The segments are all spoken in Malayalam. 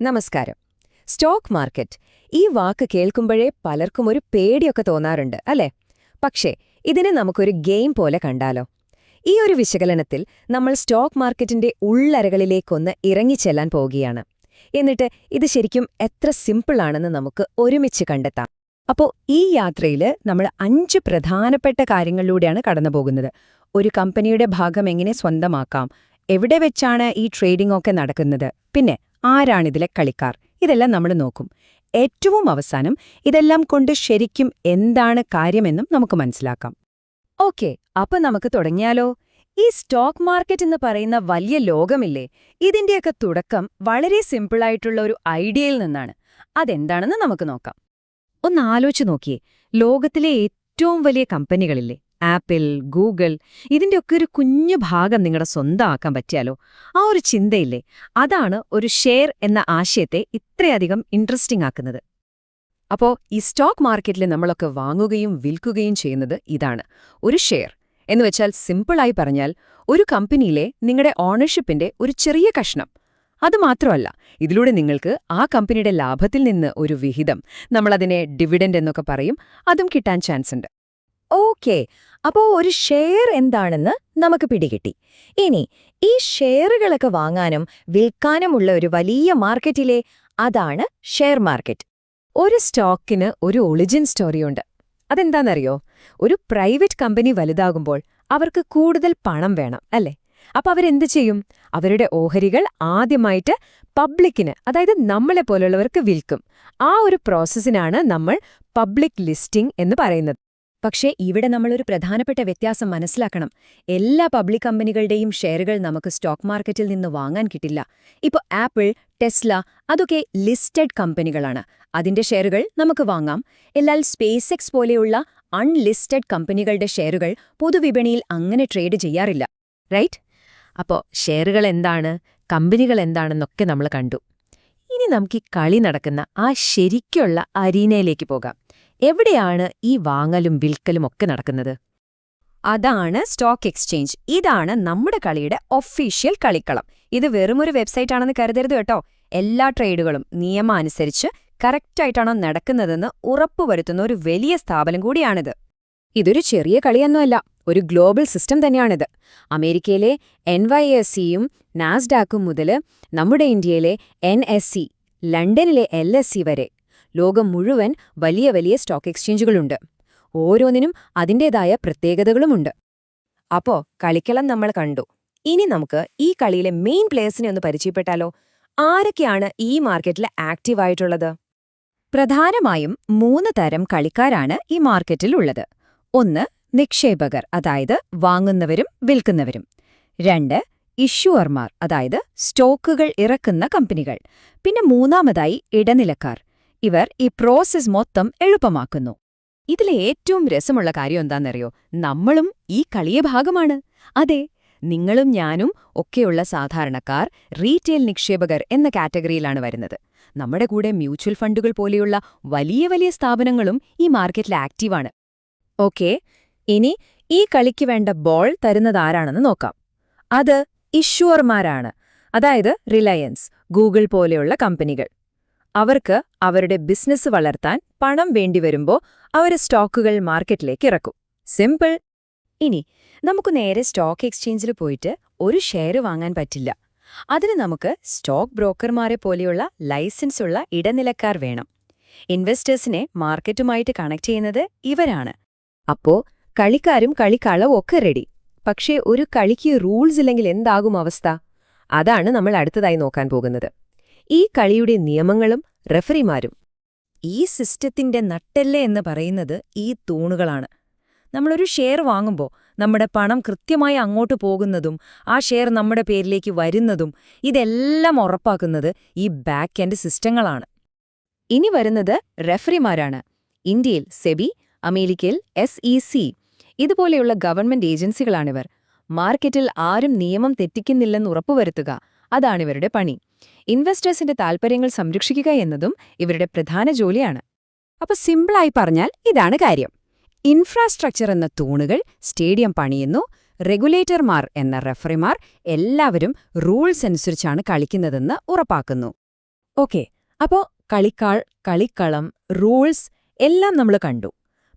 നമസ്കാരം. Stock market. ഈ വാക്ക് കേൾക്കുമ്പോഴേ പലർക്കും ഒരു പേടിയൊക്കെ തോന്നാറുണ്ട് അല്ലേ? പക്ഷേ ഇതിനെ നമുക്കൊരു ഗെയിം പോലെ കണ്ടാലോ? ഈ ഒരു വിശകലനത്തിൽ നമ്മൾ സ്റ്റോക്ക് മാർക്കറ്റിന്റെ ഉള്ളരകളിലേക്കൊന്ന് ഇറങ്ങിച്ചെല്ലാൻ പോവുകയാണ്. എന്നിട്ട് ഇത് ശരിക്കും എത്ര സിമ്പിളാണെന്ന് നമുക്ക് ഒരുമിച്ച് കണ്ടെത്താം. അപ്പോൾ ഈ യാത്രയിൽ നമ്മൾ അഞ്ച് പ്രധാനപ്പെട്ട കാര്യങ്ങളിലൂടെയാണ് കടന്നുപോകുന്നത്. ഒരു കമ്പനിയുടെ ഭാഗം എങ്ങനെ സ്വന്തമാക്കാം? എവിടെ വെച്ചാണ് ഈ ട്രേഡിംഗ് ഒക്കെ നടക്കുന്നത്? പിന്നെ ആരാണിതിലെ കളിക്കാർ? ഇതെല്ലാം നമ്മൾ നോക്കും. ഏറ്റവും അവസാനം ഇതെല്ലാം കൊണ്ട് ശരിക്കും എന്താണ് കാര്യമെന്നും നമുക്ക് മനസ്സിലാക്കാം. ഓക്കെ അപ്പൊ നമുക്ക് തുടങ്ങിയാലോ? ഈ സ്റ്റോക്ക് മാർക്കറ്റ് എന്ന് പറയുന്ന വലിയ ലോകമില്ലേ? ഇതിന്റെയൊക്കെ തുടക്കം വളരെ സിമ്പിളായിട്ടുള്ള ഒരു ഐഡിയയിൽ നിന്നാണ്. അതെന്താണെന്ന് നമുക്ക് നോക്കാം. ഒന്ന് ആലോചിച്ച് നോക്കിയേ. ലോകത്തിലെ ഏറ്റവും വലിയ കമ്പനികളില്ലേ? ആപ്പിൾ ഗൂഗിൾ ഇതിന്റെയൊക്കെ ഒരു കുഞ്ഞു ഭാഗം നിങ്ങളുടെ സ്വന്തമാക്കാൻ പറ്റിയാലോ? ആ ഒരു ചിന്തയില്ലേ? അതാണ് ഒരു ഷെയർ എന്ന ആശയത്തെ ഇത്രയധികം ഇൻട്രസ്റ്റിംഗ് ആക്കുന്നത്. അപ്പോ ഈ സ്റ്റോക്ക് മാർക്കറ്റിൽ നമ്മളൊക്കെ വാങ്ങുകയും വിൽക്കുകയും ചെയ്യുന്നത് ഇതാണ്. ഒരു ഷെയർ എന്നുവെച്ചാൽ സിമ്പിളായി പറഞ്ഞാൽ ഒരു കമ്പനിയിലെ നിങ്ങളുടെ ഓണർഷിപ്പിന്റെ ഒരു ചെറിയ കഷ്ണം. അതുമാത്രമല്ല ഇതിലൂടെ നിങ്ങൾക്ക് ആ കമ്പനിയുടെ ലാഭത്തിൽ നിന്ന് ഒരു വിഹിതം നമ്മളതിനെ ഡിവിഡൻഡ് എന്നൊക്കെ പറയും അതും കിട്ടാൻ ചാൻസ് ഉണ്ട്. ഓക്കെ. അപ്പോൾ ഒരു ഷെയർ എന്താണെന്ന് നമുക്ക് പിടികിട്ടി. ഇനി ഈ ഷെയറുകളൊക്കെ വാങ്ങാനും വിൽക്കാനുമുള്ള ഒരു വലിയ മാർക്കറ്റിലെ അതാണ് ഷെയർ മാർക്കറ്റ്. ഒരു സ്റ്റോക്കിന് ഒരു ഒളിജിൻ സ്റ്റോറിയുണ്ട്. അതെന്താണെന്നറിയോ ഒരു പ്രൈവറ്റ് കമ്പനി വലുതാകുമ്പോൾ അവർക്ക് കൂടുതൽ പണം വേണം അല്ലേ? അപ്പൊ അവരെന്ത് ചെയ്യും? അവരുടെ ഓഹരികൾ ആദ്യമായിട്ട് പബ്ലിക്കിന് അതായത് നമ്മളെ പോലുള്ളവർക്ക് വിൽക്കും. ആ ഒരു പ്രോസസ്സിനാണ് നമ്മൾ പബ്ലിക് ലിസ്റ്റിംഗ് എന്ന് പറയുന്നത്. പക്ഷേ ഇവിടെ നമ്മളൊരു പ്രധാനപ്പെട്ട വ്യത്യാസം മനസ്സിലാക്കണം. എല്ലാ പബ്ലിക് കമ്പനികളുടെയും ഷെയറുകൾ നമുക്ക് സ്റ്റോക്ക് മാർക്കറ്റിൽ നിന്ന് വാങ്ങാൻ കിട്ടില്ല. ഇപ്പോൾ ആപ്പിൾ ടെസ്ല അതൊക്കെ ലിസ്റ്റഡ് കമ്പനികളാണ്. അതിന്റെ ഷെയറുകൾ നമുക്ക് വാങ്ങാം. എന്നാൽ സ്പേസ് എക്സ് പോലെയുള്ള അൺലിസ്റ്റഡ് കമ്പനികളുടെ ഷെയറുകൾ പൊതുവിപണിയിൽ അങ്ങനെ ട്രേഡ് ചെയ്യാറില്ല. റൈറ്റ്? അപ്പോ ഷെയറുകൾ എന്താണ്? കമ്പനികൾ എന്താണെന്നൊക്കെ നമ്മൾ കണ്ടു. ഇനി നമുക്ക് ഈ കളി നടക്കുന്ന ആ ശരിക്കുള്ള അരീനയിലേക്ക് പോകാം. എവിടെയാണ് ഈ വാങ്ങലും വിൽക്കലും ഒക്കെ നടക്കുന്നത്? അതാണ് സ്റ്റോക്ക് എക്സ്ചേഞ്ച് ഇതാണ് നമ്മുടെ കളിയുടെ ഒഫീഷ്യൽ കളിക്കളം. ഇത് വെറുമൊരു വെബ്സൈറ്റ് ആണെന്ന് കരുതരുത് കേട്ടോ. എല്ലാ ട്രേഡുകളും നിയമം നിയമാനുസരിച്ച് കറക്റ്റായിട്ടാണോ നടക്കുന്നതെന്ന് ഉറപ്പുവരുത്തുന്ന ഒരു വലിയ സ്ഥാപനം കൂടിയാണിത്. ഇതൊരു ചെറിയ കളിയൊന്നുമല്ല ഒരു ഗ്ലോബൽ സിസ്റ്റം തന്നെയാണിത്. അമേരിക്കയിലെ എൻ വൈ എസ് സിയും നാസ്ഡാക്കും മുതൽ നമ്മുടെ ഇന്ത്യയിലെ എൻ എസ് സി ലണ്ടനിലെ എൽ എസ് സി വരെ ലോകം മുഴുവൻ വലിയ വലിയ സ്റ്റോക്ക് എക്സ്ചേഞ്ചുകളുണ്ട്. ഓരോന്നിനും അതിന്റേതായ പ്രത്യേകതകളുമുണ്ട്. അപ്പോ കളിക്കളം നമ്മൾ കണ്ടു. ഇനി നമുക്ക് ഈ കളിയിലെ മെയിൻ പ്ലേയേഴ്സിനെ ഒന്ന് പരിചയപ്പെട്ടാലോ? ആരൊക്കെയാണ് ഈ മാർക്കറ്റിൽ ആക്റ്റീവായിട്ടുള്ളത് പ്രധാനമായും മൂന്ന് തരം കളിക്കാരാണ് ഈ മാർക്കറ്റിൽ ഉള്ളത്. ഒന്ന് നിക്ഷേപകർ അതായത് വാങ്ങുന്നവരും വിൽക്കുന്നവരും. രണ്ട് ഇഷ്യൂവർമാർ അതായത് സ്റ്റോക്കുകൾ ഇറക്കുന്ന കമ്പനികൾ. പിന്നെ മൂന്നാമതായി ഇടനിലക്കാർ. ഇവർ ഈ പ്രോസസ് മൊത്തം എളുപ്പമാക്കുന്നു. ഇതിലെ ഏറ്റവും രസമുള്ള കാര്യം എന്താണെന്നറിയോ? നമ്മളും ഈ കളിയെ ഭാഗമാണ്. അതെ നിങ്ങളും ഞാനും ഒക്കെയുള്ള സാധാരണക്കാർ റീറ്റെയിൽ നിക്ഷേപകർ എന്ന കാറ്റഗറിയിലാണ് വരുന്നത്. നമ്മുടെ കൂടെ മ്യൂച്വൽ ഫണ്ടുകൾ പോലെയുള്ള വലിയ വലിയ സ്ഥാപനങ്ങളും ഈ മാർക്കറ്റിൽ ആക്റ്റീവാണ്. ഓക്കെ ഇനി ഈ കളിക്ക് വേണ്ട ബോൾ തരുന്നതാരാണെന്ന് നോക്കാം. അത് ഇഷ്യൂർമാരാണ്. അതായത് റിലയൻസ് ഗൂഗിൾ പോലെയുള്ള കമ്പനികൾ. അവർക്ക് അവരുടെ ബിസിനസ് വളർത്താൻ പണം വേണ്ടിവരുമ്പോൾ അവർ സ്റ്റോക്കുകൾ മാർക്കറ്റിലേക്ക് ഇറക്കും. സിമ്പിൾ. ഇനി നമുക്ക് നേരെ സ്റ്റോക്ക് എക്സ്ചേഞ്ചിൽ പോയിട്ട് ഒരു ഷെയർ വാങ്ങാൻ പറ്റില്ല. അതിന് നമുക്ക് സ്റ്റോക്ക് ബ്രോക്കർമാരെ പോലെയുള്ള ലൈസൻസ് ഉള്ള ഇടനിലക്കാർ വേണം. ഇൻവെസ്റ്റേഴ്സിനെ മാർക്കറ്റുമായിട്ട് കണക്ട് ചെയ്യുന്നത് ഇവരാണ്. അപ്പോ കളിക്കാരും കളിക്കളവും ഒക്കെ റെഡി. പക്ഷേ ഒരു കളിക്ക് റൂൾസ് ഇല്ലെങ്കിൽ എന്താകും അവസ്ഥ? അതാണ് നമ്മൾ അടുത്തതായി നോക്കാൻ പോകുന്നത്. ഈ കളിയുടെ നിയമങ്ങളും റെഫറിമാരും. ഈ സിസ്റ്റത്തിന്റെ നട്ടല്ലേ എന്ന് പറയുന്നത് ഈ തൂണുകളാണ്. നമ്മളൊരു ഷെയർ വാങ്ങുമ്പോൾ നമ്മുടെ പണം കൃത്യമായി അങ്ങോട്ട് പോകുന്നതും ആ ഷെയർ നമ്മുടെ പേരിലേക്ക് വരുന്നതും ഇതെല്ലാം ഉറപ്പാക്കുന്നത് ഈ ബാക്ക് എൻഡ് സിസ്റ്റങ്ങളാണ്. ഇനി വരുന്നത് റെഫറിമാരാണ്. ഇന്ത്യയിൽ സെബി അമേരിക്കയിൽ എസ് ഇ സി. ഇതുപോലെയുള്ള ഗവൺമെന്റ് ഏജൻസികളാണിവർ. മാർക്കറ്റിൽ ആരും നിയമം തെറ്റിക്കുന്നില്ലെന്ന് ഉറപ്പുവരുത്തുക അതാണിവരുടെ പണി. ഇൻവെസ്റ്റേഴ്സിന്റെ താൽപ്പര്യങ്ങൾ സംരക്ഷിക്കുക എന്നതും ഇവരുടെ പ്രധാന ജോലിയാണ്. അപ്പൊ സിമ്പിളായി പറഞ്ഞാൽ ഇതാണ് കാര്യം. ഇൻഫ്രാസ്ട്രക്ചർ എന്ന തൂണുകൾ സ്റ്റേഡിയം പണിയുന്നു റെഗുലേറ്റർമാർ എന്ന റെഫറിമാർ എല്ലാവരും റൂൾസ് അനുസരിച്ചാണ് കളിക്കുന്നതെന്ന് ഉറപ്പാക്കുന്നു. ഓക്കെ അപ്പോൾ കളിക്കാൾ കളിക്കളം റൂൾസ് എല്ലാം നമ്മൾ കണ്ടു.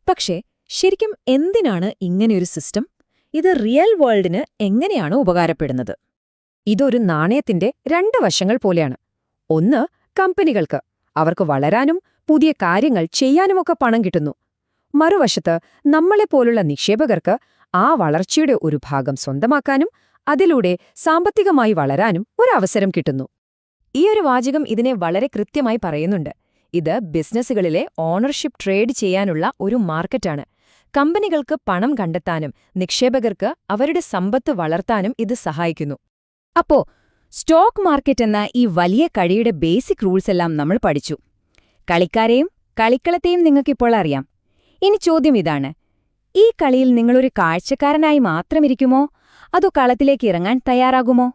പക്ഷേ ശരിക്കും എന്തിനാണ് ഇങ്ങനെയൊരു സിസ്റ്റം? ഇത് റിയൽ വേൾഡിന് എങ്ങനെയാണ് ഉപകാരപ്പെടുന്നത്? ഇതൊരു നാണയത്തിന്റെ രണ്ട് വശങ്ങൾ പോലെയാണ്. ഒന്ന് കമ്പനികൾക്ക്. അവർക്ക് വളരാനും പുതിയ കാര്യങ്ങൾ ചെയ്യാനുമൊക്കെ പണം കിട്ടുന്നു. മറുവശത്ത് നമ്മളെപ്പോലുള്ള നിക്ഷേപകർക്ക് ആ വളർച്ചയുടെ ഒരു ഭാഗം സ്വന്തമാക്കാനും അതിലൂടെ സാമ്പത്തികമായി വളരാനും ഒരവസരം കിട്ടുന്നു. ഈ ഒരു വാചകം ഇതിനെ വളരെ കൃത്യമായി പറയുന്നുണ്ട്. ഇത് ബിസിനസ്സുകളിലെ ഓണർഷിപ്പ് ട്രേഡ് ചെയ്യാനുള്ള ഒരു മാർക്കറ്റാണ്. കമ്പനികൾക്ക് പണം കണ്ടെത്താനും നിക്ഷേപകർക്ക് അവരുടെ സമ്പത്ത് വളർത്താനും ഇത് സഹായിക്കുന്നു. അപ്പോ സ്റ്റോക്ക് മാർക്കറ്റ് എന്ന ഈ വലിയ കളിയുടെ ബേസിക് റൂൾസ് എല്ലാം നമ്മൾ പഠിച്ചു. കളിക്കാരെയും കളിക്കളത്തെയും നിങ്ങൾക്കിപ്പോൾ അറിയാം. ഇനി ചോദ്യം ഇതാണ്. ഈ കളിയിൽ നിങ്ങളൊരു കാഴ്ചക്കാരനായി മാത്രമിരിക്കുമോ അതോ കളത്തിലേക്ക് ഇറങ്ങാൻ തയ്യാറാകുമോ?